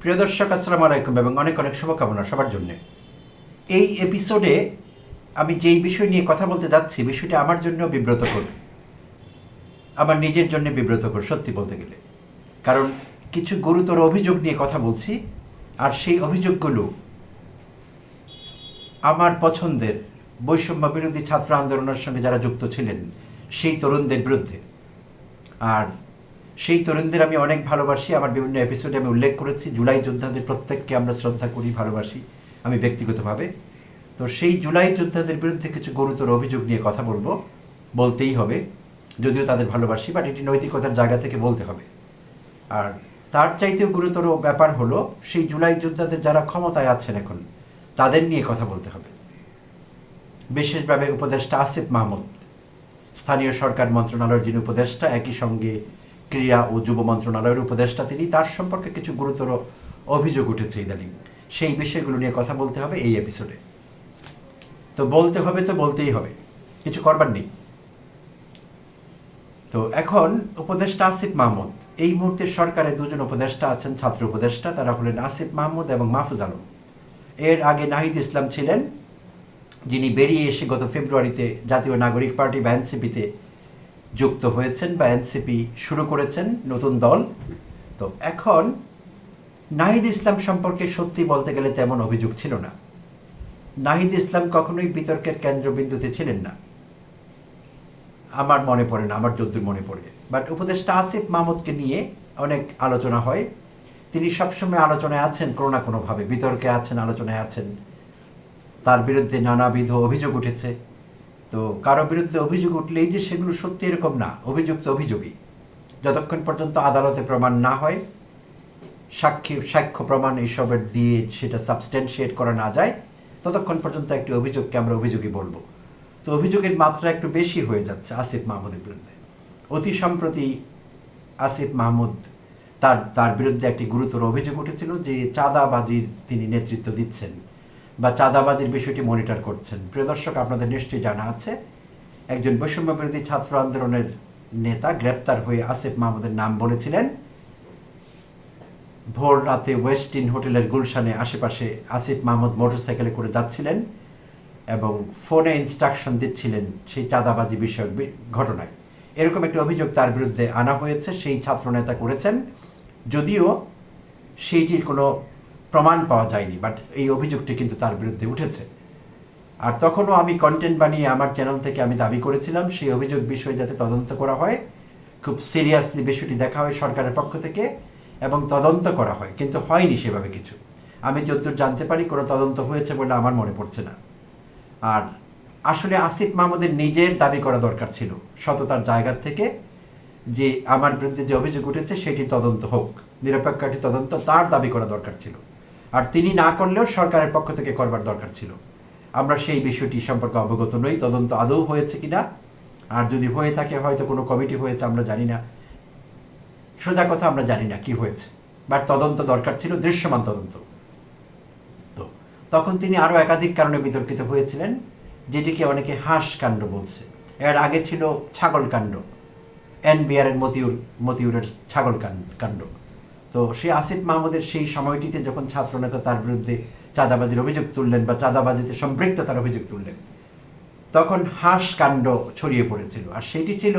প্রিয় দর্শক, আসসালামু আলাইকুম এবং অনেক অনেক শুভকামনা সবার জন্য। এই এপিসোডে আমি যেই বিষয় নিয়ে কথা বলতে যাচ্ছি, বিষয়টা আমার জন্য বিব্রতকর। আমার নিজের জন্য বিব্রতকর, সত্যি বলতে গেলে। কারণ কিছু গুরুতর অভিযোগ নিয়ে কথা বলছি, আর সেই অভিযোগগুলো আমার পছন্দের বৈষম্য বিরোধী ছাত্র আন্দোলনের সঙ্গে যারা যুক্ত ছিলেন, সেই তরুণদের বিরুদ্ধে। আর সেই তরুণদের আমি অনেক ভালোবাসি। আমার বিভিন্ন এপিসোডে আমি উল্লেখ করেছি। জুলাই যোদ্ধাদের প্রত্যেককে আমরা শ্রদ্ধা করি, ভালোবাসি আমি ব্যক্তিগতভাবে। তো সেই জুলাই যোদ্ধাদের বিরুদ্ধে কিছু গুরুতর অভিযোগ নিয়ে কথা বলব। বলতেই হবে। যদিও তাদের ভালোবাসি বাট এটি নৈতিকতার জায়গা থেকে বলতে হবে। আর তার চাইতেও গুরুতর ব্যাপার হলো, সেই জুলাই যোদ্ধাদের যারা ক্ষমতায় আছেন এখন, তাদের নিয়ে কথা বলতে হবে। বিশেষভাবে উপদেষ্টা আসিফ মাহমুদ, স্থানীয় সরকার মন্ত্রণালয়ের যিনি উপদেষ্টা, একই সঙ্গে ক্রীড়া ও যুব মন্ত্রণালয়ের উপদেষ্টা তিনি, তার সম্পর্কে কিছু গুরুতর অভিযোগ উঠেছে ইদানিং। সেই বিষয়গুলো নিয়ে কথা বলতে হবে এই এপিসোডে তো বলতে হবে তো বলতেই হবে। কিছু করবার নেই। তো এখন উপদেষ্টা আসিফ মাহমুদ। এই মুহূর্তে সরকারে দুজন উপদেষ্টা আছেন, ছাত্র উপদেষ্টা, তারা হলেন আসিফ মাহমুদ এবং মাহফুজ আলম। এর আগে নাহিদ ইসলাম ছিলেন, যিনি বেরিয়ে এসে গত ফেব্রুয়ারিতে জাতীয় নাগরিক পার্টি বা এনসিপিতে যুক্ত হয়েছেন বা এনসিপি শুরু করেছেন নতুন দল। তো এখন নাহিদ ইসলাম সম্পর্কে সত্যি বলতে গেলে তেমন অভিযোগ ছিল না। নাহিদ ইসলাম কখনোই বিতর্কের কেন্দ্রবিন্দুতে ছিলেন না। আমার মনে পড়ে না, আমার যদ্দূর মনে পড়ে। বাট উপদেষ্টা আসিফ মাহমুদকে নিয়ে অনেক আলোচনা হয়। তিনি সবসময় আলোচনায় আছেন, কোনো না কোনোভাবে। বিতর্কে আছেন, আলোচনায় আছেন। তার বিরুদ্ধে নানাবিধ অভিযোগ উঠেছে। তো কারও বিরুদ্ধে অভিযোগ উঠলেই যে সেগুলো সত্যি এরকম না, অভিযুক্ত অভিযোগী। যতক্ষণ পর্যন্ত আদালতে প্রমাণ না হয়, সাক্ষী, সাক্ষ্য প্রমাণ এইসবের দিয়ে সেটা সাবস্টেন্সিয়েট করা না যায়, ততক্ষণ পর্যন্ত একটি অভিযোগকে আমরা অভিযোগই বলব। তো অভিযোগের মাত্রা একটু বেশি হয়ে যাচ্ছে আসিফ মাহমুদের বিরুদ্ধে। অতি সম্প্রতি আসিফ মাহমুদ তার তার বিরুদ্ধে একটি গুরুতর অভিযোগ উঠেছিল যে চাঁদাবাজির তিনি নেতৃত্ব দিচ্ছেন। বা চাঁদাবাজির বিষয়টি মনিটর করছেন। প্রিয় দর্শক, আপনাদের নিশ্চয়ই জানা আছে, একজন বৈষম্য বিরোধী ছাত্র আন্দোলনের নেতা গ্রেপ্তার হয়ে আসিফ মাহমুদের নাম বলেছিলেন। ভোর রাতে ওয়েস্টিন হোটেলের গুলশানে আশেপাশে আসিফ মাহমুদ মোটরসাইকেলে করে যাচ্ছিলেন এবং ফোনে ইনস্ট্রাকশন দিচ্ছিলেন সেই চাঁদাবাজি বিষয়ক ঘটনায়। এরকম একটি অভিযোগ তার বিরুদ্ধে আনা হয়েছে, সেই ছাত্রনেতা করেছেন। যদিও সেইটির কোনো প্রমাণ পাওয়া যায়নি বাট এই অভিযোগটি কিন্তু তার বিরুদ্ধে উঠেছে। আর তখনও আমি কন্টেন্ট বানিয়ে আমার চ্যানেল থেকে আমি দাবি করেছিলাম, সেই অভিযোগ বিষয়ে যাতে তদন্ত করা হয়, খুব সিরিয়াসলি বিষয়টি দেখা হয় সরকারের পক্ষ থেকে এবং তদন্ত করা হয়, কিন্তু হয়নি সেভাবে কিছু। আমি যতদূর জানতে পারি, কোনো তদন্ত হয়েছে বলে আমার মনে পড়ছে না। আর আসলে আসিফ মাহমুদের নিজের দাবি করা দরকার ছিল, সততার জায়গা থেকে যে আমার বিরুদ্ধে যে অভিযোগ উঠেছে, সেটির তদন্ত হোক নিরপেক্ষ তদন্ত তার দাবি করা দরকার ছিল। আর তিনি না করলেও সরকারের পক্ষ থেকে করবার দরকার ছিল। আমরা সেই বিষয়টি সম্পর্কে অবগত নই, তদন্ত আদৌ হয়েছে কিনা। আর যদি হয়ে থাকে, হয়তো কোনো কমিটি হয়েছে, আমরা জানি না। সোজা কথা, আমরা জানি না কি হয়েছে। বাট তদন্ত দরকার ছিল, দৃশ্যমান তদন্ত। তো, তখন তিনি আরও একাধিক কারণে বিতর্কিত হয়েছিলেন, যেটিকে অনেকে হাঁস কাণ্ড বলছে। এর আগে ছিল ছাগল কাণ্ড এনবিআরের মতিউর, মতিউরের ছাগল কাণ্ড। তো সেই আসিফ মাহমুদের সেই সময়টিতে যখন ছাত্রনেতা তার বিরুদ্ধে চাঁদাবাজির অভিযোগ তুললেন বা চাঁদাবাজিতে সম্পৃক্ততার অভিযোগ তুললেন, তখন হাঁস কাণ্ড ছড়িয়ে পড়েছিল। আর সেটি ছিল,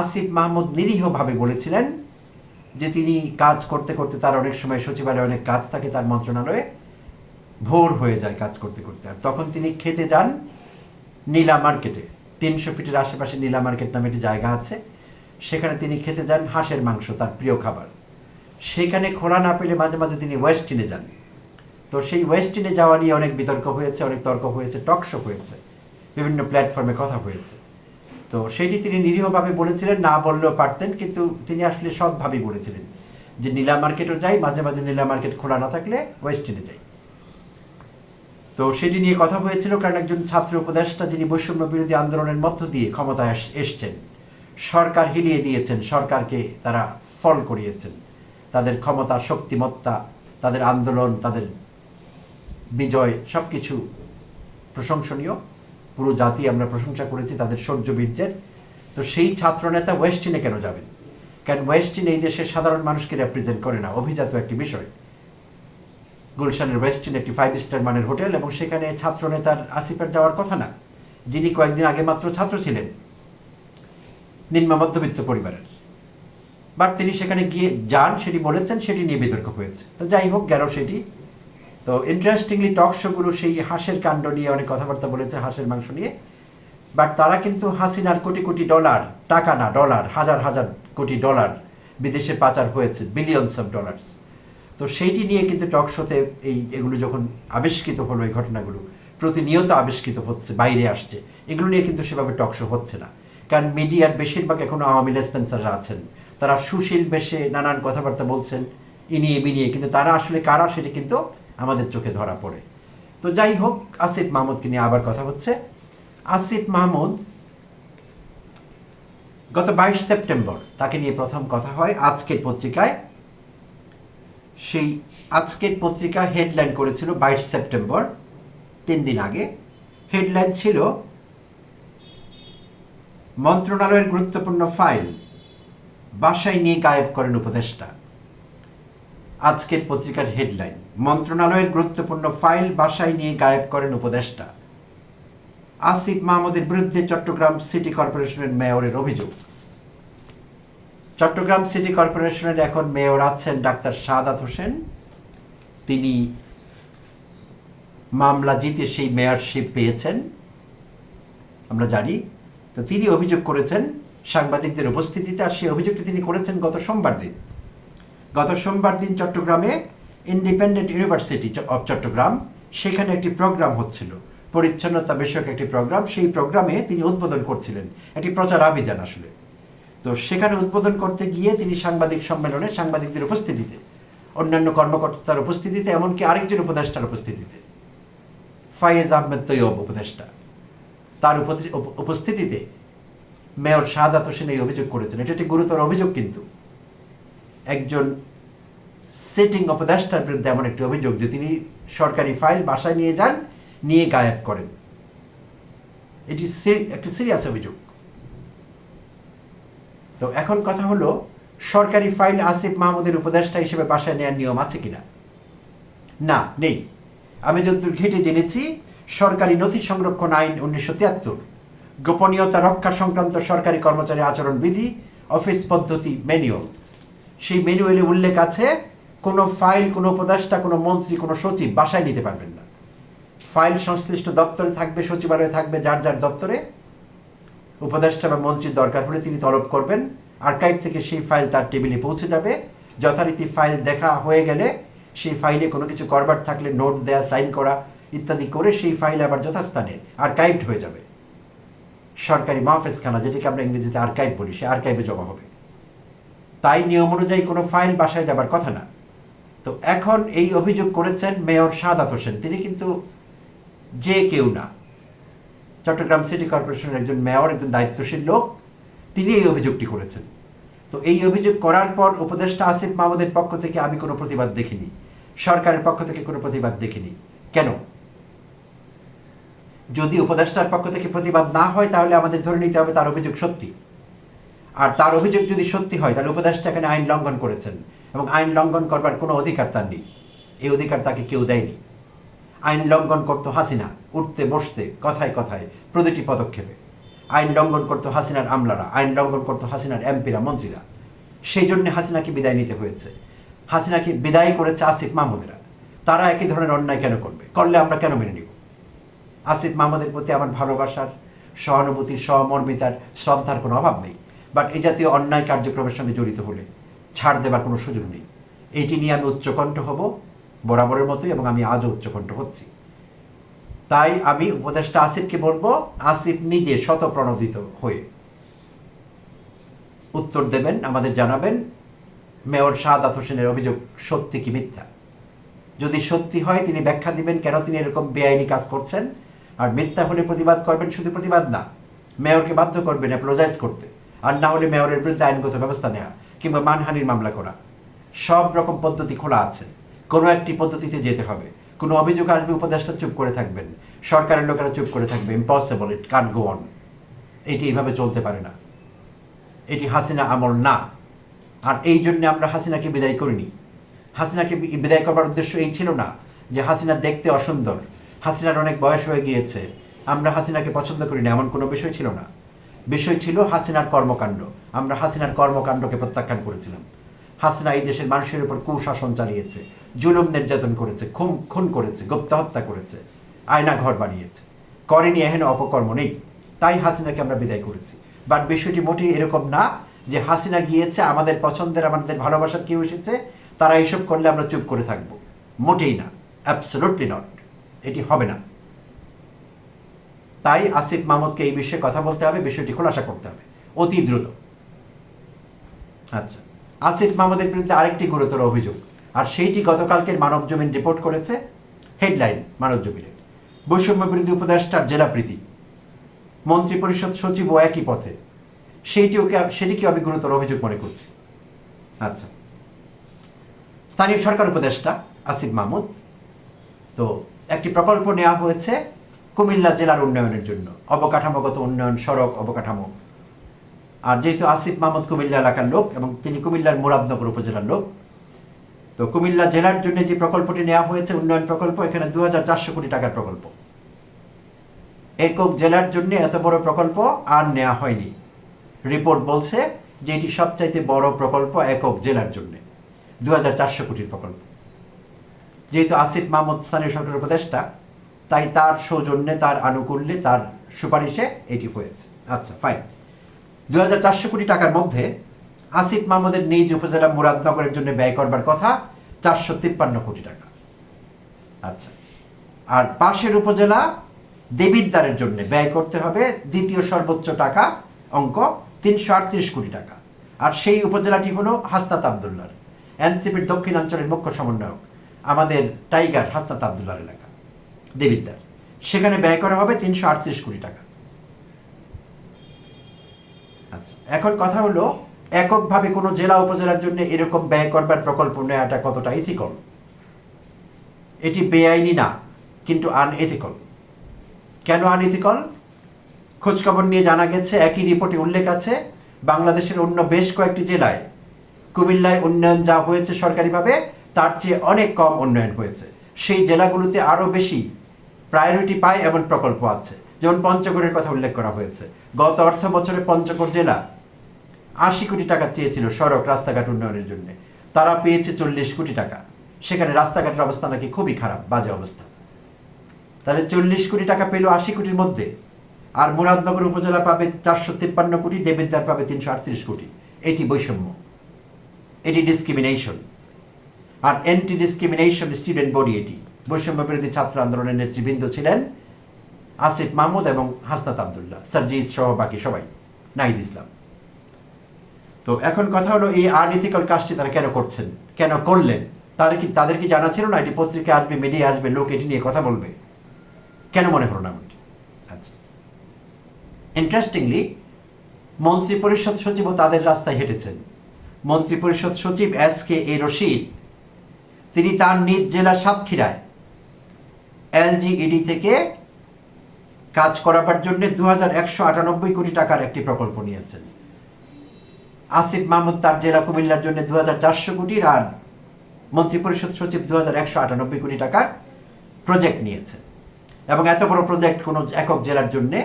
আসিফ মাহমুদ নিরীহভাবে বলেছিলেন যে তিনি কাজ করতে করতে তার অনেক সময় সচিবালয়ে অনেক কাজ থাকে, তার মন্ত্রণালয়ে ভোর হয়ে যায় কাজ করতে করতে। আর তখন তিনি খেতে যান নীলা মার্কেটে। তিনশো ফিটের আশেপাশে নীলা মার্কেট নামে একটি জায়গা আছে, সেখানে তিনি খেতে যান হাঁসের মাংস, তার প্রিয় খাবার। সেখানে খোলা না পেলে মাঝে মাঝে তিনি ওয়েস্টিনে যান। তো সেই ওয়েস্টিনে যাওয়া নিয়ে অনেক বিতর্ক হয়েছে, অনেক তর্ক হয়েছে টকশো হয়েছে, বিভিন্ন প্ল্যাটফর্মে কথা হয়েছে। তো সেটি তিনি নিরীহভাবে বলেছিলেন, না বললেও পারতেন, কিন্তু তিনি আসলে সৎভাবেই বলেছিলেন যে নীলা মার্কেটও যাই, মাঝে মাঝে নীলা মার্কেট খোলা না থাকলে ওয়েস্টিনে যাই। তো সেটি নিয়ে কথা হয়েছিল কারণ একজন ছাত্র উপদেষ্টা যিনি বৈষম্য বিরোধী আন্দোলনের মধ্য দিয়ে ক্ষমতায় এসছেন, সরকার হিলিয়ে দিয়েছেন, সরকারকে তারা ফল করিয়েছেন। তাদের ক্ষমতা, শক্তিমত্তা, তাদের আন্দোলন, তাদের বিজয় সব কিছু প্রশংসনীয়। পুরো জাতি আমরা প্রশংসা করেছি তাদের শৌর্য বীর্যের তো সেই ছাত্রনেতা ওয়েস্টিনে কেন যাবেন? কারণ ওয়েস্টিন এই দেশের সাধারণ মানুষকে রেপ্রেজেন্ট করে না? অভিজাত একটি বিষয়। গুলশানের ওয়েস্ট ওয়েস্টিন একটি ফাইভ স্টার মানের হোটেল এবং সেখানে ছাত্র নেতার আসিফের যাওয়ার কথা না। যিনি কয়েকদিন আগে মাত্র ছাত্র ছিলেন। নিম্ন মধ্যবিত্ত পরিবারের। বাট তিনি সেখানে গিয়ে যান, সেটি বলেছেন, সেটি নিয়ে বিতর্ক হয়েছে। তো যাই হোক, গেল সেটি। তো ইন্টারেস্টিংলি টক শোগুলো সেই হাঁসের কাণ্ড নিয়ে অনেক কথাবার্তা বলেছে, হাঁসের মাংস নিয়ে। বাট তারা কিন্তু হাসিনার কোটি কোটি ডলার, টাকা না, ডলার, হাজার হাজার কোটি ডলার বিদেশে পাচার হয়েছে বিলিয়নস অফ ডলার্স তো সেইটি নিয়ে কিন্তু টক শোতে এই, এগুলো যখন আবিষ্কৃত হলো, এই ঘটনাগুলো, প্রতিনিয়ত আবিষ্কৃত হচ্ছে, বাইরে আসছে। এগুলো নিয়ে কিন্তু সেভাবে টক শো হচ্ছে না। কারণ মিডিয়ার বেশিরভাগ এখনও আওয়ামী লেসপেন্সাররা আছেন। তারা সুশীল বেশে নানান কথাবার্তা বলছেন ইনিয়ে বিনিয়ে। কিন্তু তারা আসলে কারা সেটা কিন্তু আমাদের চোখে ধরা পড়ে। তো যাই হোক, আসিফ মাহমুদকে নিয়ে আবার কথা হচ্ছে। আসিফ মাহমুদ গত বাইশ সেপ্টেম্বর তাকে নিয়ে প্রথম কথা হয় আজকের পত্রিকায়। সেই আজকের পত্রিকা হেডলাইন করেছিল বাইশ সেপ্টেম্বর, তিন দিন আগে। হেডলাইন ছিল, মন্ত্রণালয়ের গুরুত্বপূর্ণ ফাইল বাসায় নিয়ে গায়েব করেন উপদেষ্টা। আজকের পত্রিকার হেডলাইন, মন্ত্রণালয়ের গুরুত্বপূর্ণ ফাইল বাসায় নিয়ে গায়েব করেন উপদেষ্টা। আসিফ মাহমুদের বিরুদ্ধে চট্টগ্রাম সিটি কর্পোরেশনের মেয়রের অভিযোগ। চট্টগ্রাম সিটি কর্পোরেশনের এখন মেয়র আছেন ডাক্তার শাহাদাত হোসেন। তিনি মামলা জিতে সেই মেয়রশিপ পেয়েছেন। আমরা জানি। তো তিনি অভিযোগ করেছেন সাংবাদিকদের উপস্থিতিতে আর সেই অভিযোগটি তিনি করেছেন গত সোমবার দিন। গত সোমবার দিন চট্টগ্রামে ইন্ডিপেন্ডেন্ট ইউনিভার্সিটি অফ চট্টগ্রাম, সেখানে একটি প্রোগ্রাম হচ্ছিল। পরিচ্ছন্নতা বিষয়ক একটি প্রোগ্রাম, সেই প্রোগ্রামে তিনি উদ্বোধন করছিলেন। একটি প্রচার অভিযান আসলে। তো সেখানে উদ্বোধন করতে গিয়ে তিনি সাংবাদিক সম্মেলনে সাংবাদিকদের উপস্থিতিতে, অন্যান্য কর্মকর্তার উপস্থিতিতে, এমনকি আরেকজন উপদেষ্টার উপস্থিতিতে। ফায়েজ আহমেদ তৈয়ব উপদেষ্টা। তার উপস্থি- উপস্থিতিতে মেয়র শাহাদাত হোসেন এই অভিযোগ করেছেন। এটা একটি গুরুতর অভিযোগ কিন্তু। একজন সিটিং উপদেষ্টার বিরুদ্ধে এমন একটি অভিযোগ যে তিনি সরকারি ফাইল বাসায় নিয়ে যান, নিয়ে গায়েব করেন। এটি একটি সিরিয়াস অভিযোগ। তো এখন কথা হলো, সরকারি ফাইল আসিফ মাহমুদের উপদেষ্টা হিসেবে বাসায় নেওয়ার নিয়ম আছে কিনা? না, নেই। আমি যতদূর ঘেটে জেনেছি, সরকারি নথি সংরক্ষণ আইন উনিশশো তিয়াত্তর। গোপনীয়তা রক্ষা সংক্রান্ত সরকারি কর্মচারী আচরণ বিধি, অফিস পদ্ধতি ম্যানুয়াল সেই ম্যানুয়ালে উল্লেখ আছে, কোনো ফাইল, কোনো উপদেষ্টা, কোনো মন্ত্রী, কোনো সচিব বাসায় নিতে পারবেন না। ফাইল সংশ্লিষ্ট দপ্তরে থাকবে, সচিবালয়ে থাকবে, যার যার দপ্তরে। উপদেষ্টা বা মন্ত্রীর দরকার হলে তিনি তলব করবেন। আর্কাইভ থেকে সেই ফাইল তার টেবিলে পৌঁছে যাবে। যথারীতি ফাইল দেখা হয়ে গেলে সেই ফাইলে কোনো কিছু করবার থাকলে নোট দেয়া, সাইন করা ইত্যাদি করে সেই ফাইল আবার যথাস্থানে আর্কাইভড হয়ে যাবে। সরকারি মাহফেজখানা যেটাকে আমরা ইংরেজিতে আর্কাইভ বলি সে আর্কাইভে জমা হবে। তাই নিয়ম অনুযায়ী কোনো ফাইল বাসায় যাবার কথা না। তো এখন এই অভিযোগ করেছেন মেয়র সাদাত হোসেন। তিনি কিন্তু যে কেউ না। চট্টগ্রাম সিটি কর্পোরেশনের একজন মেয়র, একজন দায়িত্বশীল লোক, তিনি এই অভিযোগটি করেছেন। তো এই অভিযোগ করার পর উপদেষ্টা আসিফ মাহমুদের পক্ষ থেকে আমি কোনো প্রতিবাদ দেখিনি। সরকারের পক্ষ থেকে কোনো প্রতিবাদ দেখিনি। কেন? যদি উপদেষ্টার পক্ষ থেকে প্রতিবাদ না হয়, তাহলে আমাদের ধরে নিতে হবে তার অভিযোগ সত্যি। আর তার অভিযোগ যদি সত্যি হয়, তাহলে উপদেষ্টা এখানে আইন লঙ্ঘন করেছেন এবং আইন লঙ্ঘন করবার কোনো অধিকার তার নেই। এই অধিকার তাকে কেউ দেয়নি। আইন লঙ্ঘন করতো হাসিনা, উঠতে, বসতে, কথায় কথায়, প্রতিটি পদক্ষেপে। আইন লঙ্ঘন করতো হাসিনার আমলারা, আইন লঙ্ঘন করতো হাসিনার এমপিরা, মন্ত্রীরা। সেই জন্য হাসিনাকে বিদায় নিতে হয়েছে। হাসিনাকে বিদায় করেছে আসিফ মাহমুদেরা। তারা একই ধরনের অন্যায় কেন করবে? করলে আমরা কেন মেনে আসিফ মাহমুদের প্রতি আমার ভালোবাসার, সহানুভূতির, সহমর্মিতার শ্রদ্ধার কোনো অভাব নেই। বাট এই জাতীয় অন্যায় কার্যক্রমের সঙ্গে জড়িত হলে ছাড় দেবার কোনো সুযোগ নেই। এইটি নিয়ে আমি উচ্চকণ্ঠ হব, বরাবরের মতোই, এবং আমি আজও উচ্চকণ্ঠ হচ্ছি। তাই আমি উপদেষ্টা আসিফকে বলব, আসিফ নিজে শতপ্রণোদিত হয়ে উত্তর দেবেন, আমাদের জানাবেন, মেয়র শাহাদাত হোসেনের অভিযোগ সত্যি কি মিথ্যা? যদি সত্যি হয়, তিনি ব্যাখ্যা দিবেন কেন তিনি এরকম বেআইনি কাজ করছেন? আর মিথ্যা হলে প্রতিবাদ করবেন, শুধু প্রতিবাদ না, মেয়রকে বাধ্য করবেন অ্যাপ্লোজাইজ করতে। আর না হলে মেয়রের বিরুদ্ধে আইনগত ব্যবস্থা নেওয়া কিংবা মানহানির মামলা করা। সব রকম পদ্ধতি খোলা আছে। কোনো একটি পদ্ধতিতে যেতে হবে। কোনো অভিযোগ আসবে, উপদেষ্টা চুপ করে থাকবেন। সরকারের লোকেরা চুপ করে থাকবে। ইম্পসিবল ইট কান গো অন এটি এইভাবে চলতে পারে না। এটি হাসিনা আমল না। আর এই জন্য আমরা হাসিনাকে বিদায় করিনি। হাসিনাকে বিদায় করবার উদ্দেশ্য এই ছিল না যে হাসিনা দেখতে অসুন্দর। হাসিনার অনেক বয়স হয়ে গিয়েছে। আমরা হাসিনাকে পছন্দ করি না, এমন কোনো বিষয় ছিল না। বিষয় ছিল হাসিনার কর্মকাণ্ড। আমরা হাসিনার কর্মকাণ্ডকে প্রত্যাখ্যান করেছিলাম। হাসিনা এই দেশের মানুষের উপর কুশাসন চালিয়েছে, জুলুম নির্যাতন করেছে, খুন খুন করেছে, গুপ্ত হত্যা করেছে আয়না ঘর বানিয়েছে। করেনি এহেন অপকর্ম নেই। তাই হাসিনাকে আমরা বিদায় করেছি। বাট বিষয়টি মোটেই এরকম না যে হাসিনা গিয়েছে, আমাদের পছন্দের, আমাদের ভালোবাসার কেউ এসেছে, তারা এইসব করলে আমরা চুপ করে থাকব। মোটেই না। অ্যাবসলুটলি নট এটি হবে না। তাই আসিফ মাহমুদকে এই বিষয়ে কথা বলতে হবে, বিষয়টি খোলাসা করতে হবে। অতি দ্রুত। আচ্ছা আসিফ মাহমুদের বিরুদ্ধে আরেকটি গুরুতর অভিযোগ। আর সেইটি গতকালকের মানব জমিন রিপোর্ট করেছে, হেডলাইন মানব জমিনের বৈষম্য বিরোধী উপদেষ্টার জেলাপ্রীতি মন্ত্রী পরিষদ সচিব ও একই পথে। সেইটিওকে সেটিকে আমি গুরুতর অভিযোগ মনে করছি। আচ্ছা স্থানীয় সরকার উপদেষ্টা আসিফ মাহমুদ। তো একটি প্রকল্প নেওয়া হয়েছে কুমিল্লা জেলার উন্নয়নের জন্য। অবকাঠামোগত উন্নয়ন, সড়ক অবকাঠামো। আর যেহেতু আসিফ মাহমুদ কুমিল্লা এলাকার লোক এবং তিনি কুমিল্লার মুরাদনগর উপজেলার লোক, তো কুমিল্লা জেলার জন্য যে প্রকল্পটি নেওয়া হয়েছে, উন্নয়ন প্রকল্প, এখানে দু কোটি টাকার প্রকল্প। একক জেলার জন্য এত বড় প্রকল্প আর নেওয়া হয়নি। রিপোর্ট বলছে যে এটি সবচাইতে বড় প্রকল্প একক জেলার জন্য দু হাজার চারশো কোটির প্রকল্প। যেহেতু আসিফ মাহমুদ স্থানীয় সরকার উপদেষ্টা, তাই তার সৌজন্যে, তার আনুকূল্যে, তার সুপারিশে এটি হয়েছে। আচ্ছা ফাইন দু হাজার চারশো কোটি টাকার মধ্যে আসিফ মাহমুদের নিজ উপজেলা মুরাদনগরের জন্য ব্যয় করবার কথা চারশো তিপ্পান্ন কোটি টাকা। আচ্ছা আর পাশের উপজেলা দেবিদ্বারের জন্য ব্যয় করতে হবে দ্বিতীয় সর্বোচ্চ টাকা অঙ্ক তিনশো আটত্রিশ কোটি টাকা। আর সেই উপজেলাটি হলো হাসনাত আবদুল্লার, এনসিপির দক্ষিণাঞ্চলের মুখ্য সমন্বয়ক। আমাদের টাইগার হাসনাত আবদুল্লার এলাকা, দেবিদ্বার। সেখানে ব্যয় করা হবে তিনশো আটত্রিশ কোটি টাকা। আচ্ছা এখন কথা হলো, এককভাবে কোনো জেলা উপজেলার জন্য এরকম ব্যয় করবার প্রকল্প নেওয়াটা কতটা ইথিকল? এটি বেআইনি না, কিন্তু আনএথিকল কেন আনএথিকল খোঁজখবর নিয়ে জানা গেছে, একই রিপোর্টে উল্লেখ আছে, বাংলাদেশের অন্য বেশ কয়েকটি জেলায় কুমিল্লায় উন্নয়ন যা হয়েছে সরকারিভাবে তার চেয়ে অনেক কম উন্নয়ন হয়েছে। সেই জেলাগুলোতে আরও বেশি প্রায়োরিটি পায় এমন প্রকল্প আছে। যেমন পঞ্চগড়ের কথা উল্লেখ করা হয়েছে। গত অর্থ বছরে পঞ্চগড় জেলা আশি কোটি টাকা চেয়েছিল সড়ক রাস্তাঘাট উন্নয়নের জন্য। তারা পেয়েছে চল্লিশ কোটি টাকা। সেখানে রাস্তাঘাটের অবস্থা নাকি খুবই খারাপ, বাজে অবস্থা। তাহলে চল্লিশ কোটি টাকা পেল আশি কোটির মধ্যে। আর মুরাদনগর উপজেলা পাবে চারশো তিপ্পান্ন কোটি দেবিদ্বার পাবে তিনশো আটত্রিশ কোটি। এটি বৈষম্য। এটি ডিসক্রিমিনেশন আর অ্যান্টি ডিসক্রিমিনেশন স্টুডেন্ট বডি এটি। বৈষম্য বিরোধী ছাত্র আন্দোলনের নেতৃবৃন্দ ছিলেন আসিফ মাহমুদ এবং হাসনাত আবদুল্লাহ সার্জিদ সহ বাকি সবাই, নাহিদ ইসলাম। তো এখন কথা হলো, এই আনইথিক্যাল কাজটি তারা কেন করছেন? কেন করলেন? তাদের কি তাদের কি জানা ছিল না? এটি পত্রিকা আসবে মিডিয়া আসবে, লোক এটি নিয়ে কথা বলবে? কেন মনে হলো না আচ্ছা। ইন্টারেস্টিংলি মন্ত্রী পরিষদ সচিবও তাদের রাস্তায় হেঁটেছেন। মন্ত্রী পরিষদ সচিব এস কে এ রশিদ তিনি তার নিজ জেলা সাতক্ষীরায় এলজিইডি থেকে কাজ করাবার জন্য দু হাজার একশো আটানব্বই কোটি টাকার একটি প্রকল্প নিয়েছেন। আসিফ মাহমুদ তার জেলা কুমিল্লার জন্য দু কোটির আর মন্ত্রিপরিষদ সচিব দু হাজার একশো আটানব্বই কোটি টাকার প্রজেক্ট নিয়েছেন। এবং এত বড় প্রজেক্ট কোনো একক জেলার জন্যে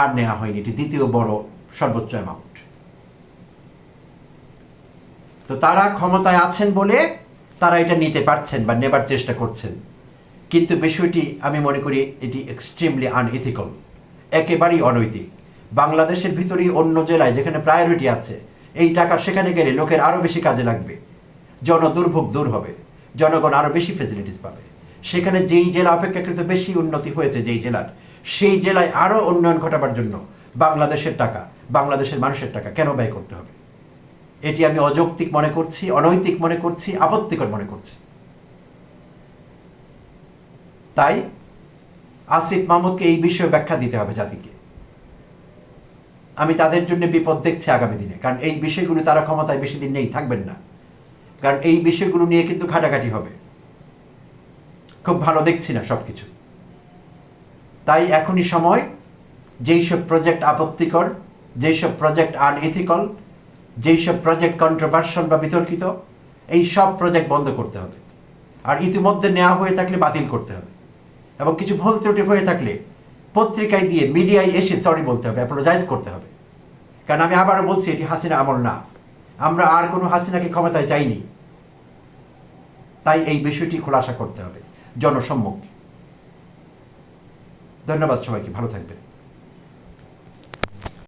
আর নেওয়া হয়নি, এটি দ্বিতীয় বড় সর্বোচ্চ অ্যামাউন্ট তো তারা ক্ষমতায় আছেন বলে তারা এটা নিতে পারছেন বা নেবার চেষ্টা করছেন। কিন্তু বিষয়টি আমি মনে করি এটি এক্সট্রিমলি আনএথিক্যাল একেবারেই অনৈতিক। বাংলাদেশের ভিতরেই অন্য জেলায় যেখানে প্রায়োরিটি আছে, এই টাকা সেখানে গেলে লোকের আরও বেশি কাজে লাগবে। জনদুর্ভোগ দূর হবে, জনগণ আরও বেশি ফেসিলিটিস পাবে। সেখানে যেই জেলা অপেক্ষাকৃত বেশি উন্নতি হয়েছে যেই জেলার, সেই জেলায় আরও উন্নয়ন ঘটাবার জন্য বাংলাদেশের টাকা, বাংলাদেশের মানুষের টাকা কেন ব্যয় করতে হবে? এটি আমি অযৌক্তিক মনে করছি, অনৈতিক মনে করছি, আপত্তিকর মনে করছি। তাই আসিফ মাহমুদকে এই বিষয়ে ব্যাখ্যা দিতে হবে জাতিকে। আমি তাদের জন্য বিপদ দেখছি আগামী দিনে, কারণ এই বিষয়গুলো তারা ক্ষমতায় বেশি দিন নেই, থাকবেন না। কারণ এই বিষয়গুলো নিয়ে কিন্তু ঘাটাঘাটি হবে। খুব ভালো দেখছি না সব কিছু তাই এখনই সময় যেই সব প্রজেক্ট আপত্তিকর যেই সব প্রজেক্ট আনএথিক্যাল যেই সব প্রজেক্ট কন্ট্রোভার্সাল বা বিতর্কিত, এই সব প্রজেক্ট বন্ধ করতে হবে। আর ইতিমধ্যে নেওয়া হয়ে থাকলে বাতিল করতে হবে। এবং কিছু ভুল ত্রুটি হয়ে থাকলে পত্রিকায় দিয়ে মিডিয়ায় এসে সরি বলতে হবে অ্যাপোলোজাইজ করতে হবে। কারণ আমি আবারও বলছি, এটি হাসিনা আমল না। আমরা আর কোনো হাসিনাকে ক্ষমতায় চাইনি তাই এই বিষয়টি খোলাসা করতে হবে, জনসম্মুখে। ধন্যবাদ সবাইকে, ভালো থাকবেন।